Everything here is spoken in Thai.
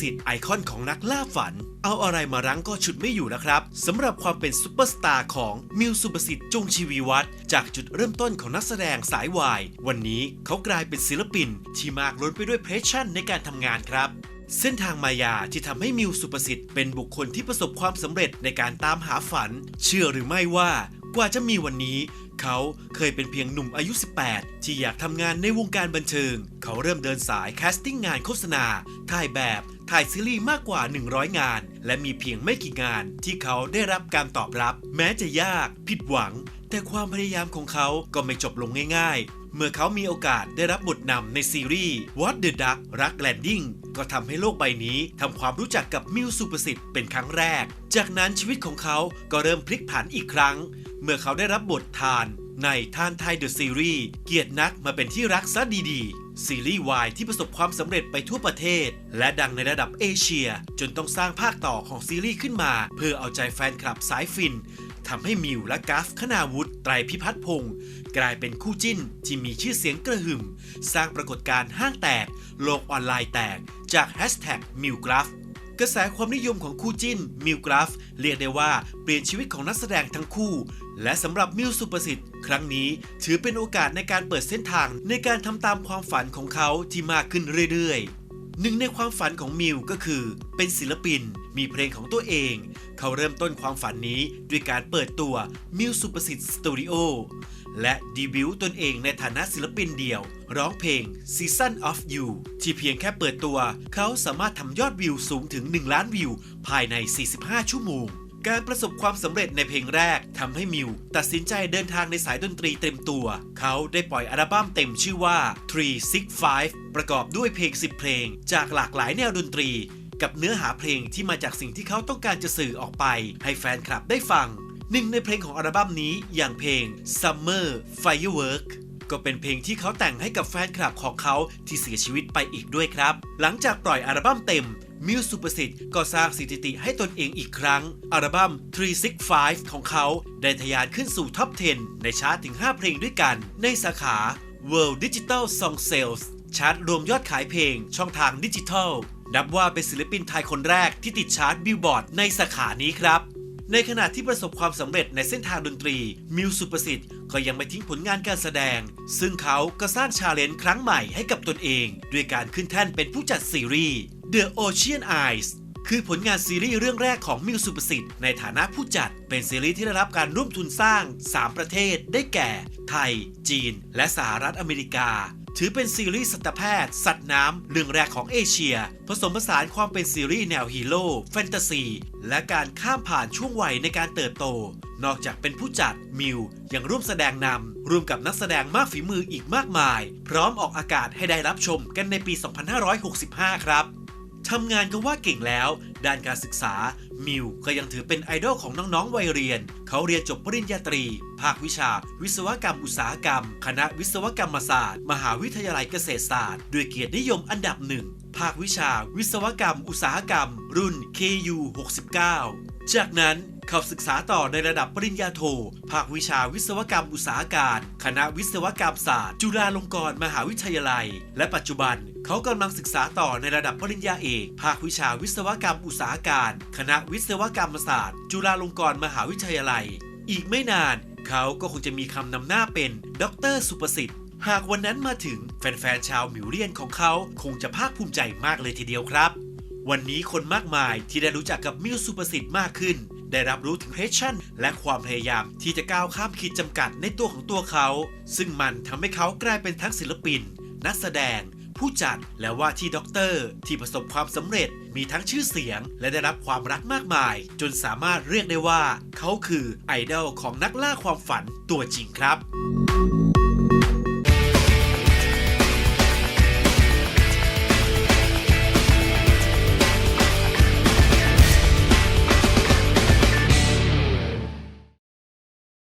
สิทธิ์ไอคอนของนักล่าฝัน เอาอะไรมารั้งก็ฉุดไม่อยู่แล้วครับสำหรับความเป็นซุปเปอร์สตาร์ของมิวสุประสิทธิ์จงชีวีวัฒน์จากจุดเริ่มต้นของนักแสดงสายวาย วันนี้เขากลายเป็นศิลปิน ที่มากล้นไปด้วยเพชชั่นในการทำงานครับเส้นทางมายาที่ทำให้มิวสุประสิทธิ์เป็นบุคคลที่ประสบความสำเร็จในการตามหาฝัน เชื่อหรือไม่ว่ากว่าจะมีวันนี้ เขาเคยเป็นเพียงหนุ่มอายุ 18 ที่อยากทำงานในวงการบันเทิง เขาเริ่มเดินสายแคสติ้งงานโฆษณา ถ่ายแบบ ถ่ายซีรีส์มากกว่า 100 งาน และมีเพียงไม่กี่งานที่เขาได้รับการตอบรับ แม้จะยากผิดหวัง แต่ความพยายามของเขาก็ไม่จบลงง่ายๆ เมื่อเขามีโอกาสได้รับบทนำในซีรีส์ What the Duck รักแลนดิ้งก็ทำให้โลกใบนี้ทำความรู้จักกับมิวสุประสิทธิ์เป็นครั้งแรก จากนั้นชีวิตของเขาก็เริ่มพลิกผันอีกครั้ง เมื่อเขาได้รับบททานในทานไทยเดอะซีรีส์เกียรตินักมาเป็นที่รักซะดีๆ ซีรีส์วายที่ประสบความสำเร็จไปทั่วประเทศ และดังในระดับเอเชีย จนต้องสร้างภาคต่อของซีรีส์ขึ้นมา เพื่อเอาใจแฟนคลับสายฟินทำให้มิวและกาฟคณาวุฒิไตรพิพัฒน์พงศ์กลายเป็นคู่จิ้นที่มีชื่อเสียงกระหึ่ม สร้างปรากฏการณ์ห้างแตก โลกออนไลน์แตก จากแฮชแท็กมิวกราฟ กระแสความนิยมของคู่จิ้น มิวกราฟ เรียกได้ว่าเปลี่ยนชีวิตของนักแสดงทั้งคู่ และสำหรับมิวสุประสิทธิ์ ครั้งนี้ถือเป็นโอกาสในการเปิดเส้นทางในการทำตามความฝันของเขาที่มากขึ้นเรื่อยๆ หนึ่งในความฝันของมิวก็คือเป็นศิลปิน มีเพลงของตัวเอง เขาเริ่มต้นความฝันนี้ด้วยการเปิดตัวมิวสุประสิทธิ์สตูดิโอและดีบิวต์ตนเองในฐานะศิลปินเดี่ยว ร้องเพลง Season of You ที่เพียงแค่เปิดตัว เขาสามารถทำยอดวิวสูงถึง 1 ล้านวิว ภายใน 45 ชั่วโมง การประสบความสำเร็จในเพลงแรกทำให้มิว ตัดสินใจเดินทางในสายดนตรีเต็มตัว เขาได้ปล่อยอัลบั้มเต็มชื่อว่า 365 ประกอบด้วยเพลง 10 เพลง จากหลากหลายแนวดนตรี กับเนื้อหาเพลงที่มาจากสิ่งที่เขาต้องการจะสื่อออกไป ให้แฟนคลับได้ฟัง หนึ่งในเพลงของอัลบั้มนี้อย่างเพลง Summer Firework ก็เป็นเพลงที่เขาแต่งให้กับแฟนคลับของเขาที่เสียชีวิตไปอีกด้วยครับ หลังจากปล่อยอัลบั้มเต็มมิวสุประสิทธิ์ก็สร้างสถิติให้ตนเองอีกครั้ง อัลบั้ม 365 ของเขาได้ทะยานขึ้นสู่ท็อป 10 ในชาร์ตถึง 5 เพลงด้วยกัน ในสาขา World Digital Song Sales ชาร์ตรวมยอดขายเพลงช่องทางดิจิทัล นับว่าเป็นศิลปินไทยคนแรกที่ติดชาร์ตบิลบอร์ดในสาขานี้ครับ ในขณะที่ประสบความสำเร็จในเส้นทางดนตรี มิวสุประสิทธิ์ก็ยังไม่ทิ้งผลงานการแสดง ซึ่งเขาก็สร้างชาเลนจ์ครั้งใหม่ให้กับตนเอง ด้วยการขึ้นแท่นเป็นผู้จัดซีรีส์ The Ocean Eyes คือผลงานซีรีส์เรื่องแรกของมิวสุประสิทธิ์ในฐานะผู้จัดเป็นซีรีส์ที่ได้รับการร่วมทุนสร้าง 3 ประเทศได้แก่ ไทย จีน และสหรัฐอเมริกา ถือเป็นซีรีส์สัตวแพทย์ สัตว์น้ำเรื่องแรกของเอเชีย ผสมผสานความเป็นซีรีส์แนวฮีโร่แฟนตาซีและการข้ามผ่านช่วงวัยในการเติบโต นอกจากเป็นผู้จัดมิวยังร่วมแสดงนำร่วมกับนักแสดงมากฝีมืออีกมากมาย พร้อมออกอากาศให้ได้รับชมกันในปี 2565 ครับทำงานก็ว่าเก่งแล้ว ด้านการศึกษา มิวก็ยังถือเป็นไอดอลของน้องๆวัยเรียน เขาเรียนจบปริญญาตรี ภาควิชา วิศวกรรมอุตสาหกรรม คณะวิศวกรรมศาสตร์ มหาวิทยาลัยเกษตรศาสตร์ ด้วยเกียรตินิยมอันดับหนึ่งภาควิชา วิศวกรรม อุตสาหกรรม รุ่น KU 69 จากนั้นเขาศึกษาต่อในระดับปริญญาโท ภาควิชาวิศวกรรมอุตสาหการ คณะวิศวกรรมศาสตร์ จุฬาลงกรณ์มหาวิทยาลัย และปัจจุบัน เขากำลังศึกษาต่อในระดับปริญญาเอก ภาควิชาวิศวกรรมอุตสาหการ คณะวิศวกรรมศาสตร์ จุฬาลงกรณ์มหาวิทยาลัย อีกไม่นาน เขาก็คงจะมีคำนำหน้าเป็นดรสุประสิทธิ์ หากวันนั้นมาถึงแฟนๆชาวมิวเลียนของเขาคงจะภาคภูมิใจมากเลยทีเดียวครับ วันนี้คนมากมายที่ได้รู้จักกับมิวสุประสิทธิ์มากขึ้น ได้รับรู้ถึงเพชชั่น และความพยายามที่จะก้าวข้ามขีดจำกัดในตัวของตัวเขา ซึ่งมันทำให้เขากลายเป็นทั้งศิลปิน นักแสดง ผู้จัด และว่าที่ด็อกเตอร์ที่ประสบความสำเร็จมีทั้งชื่อเสียง และได้รับความรักมากมาย จนสามารถเรียกได้ว่า เขาคือไอดอลของนักล่าความฝันตัวจริงครับ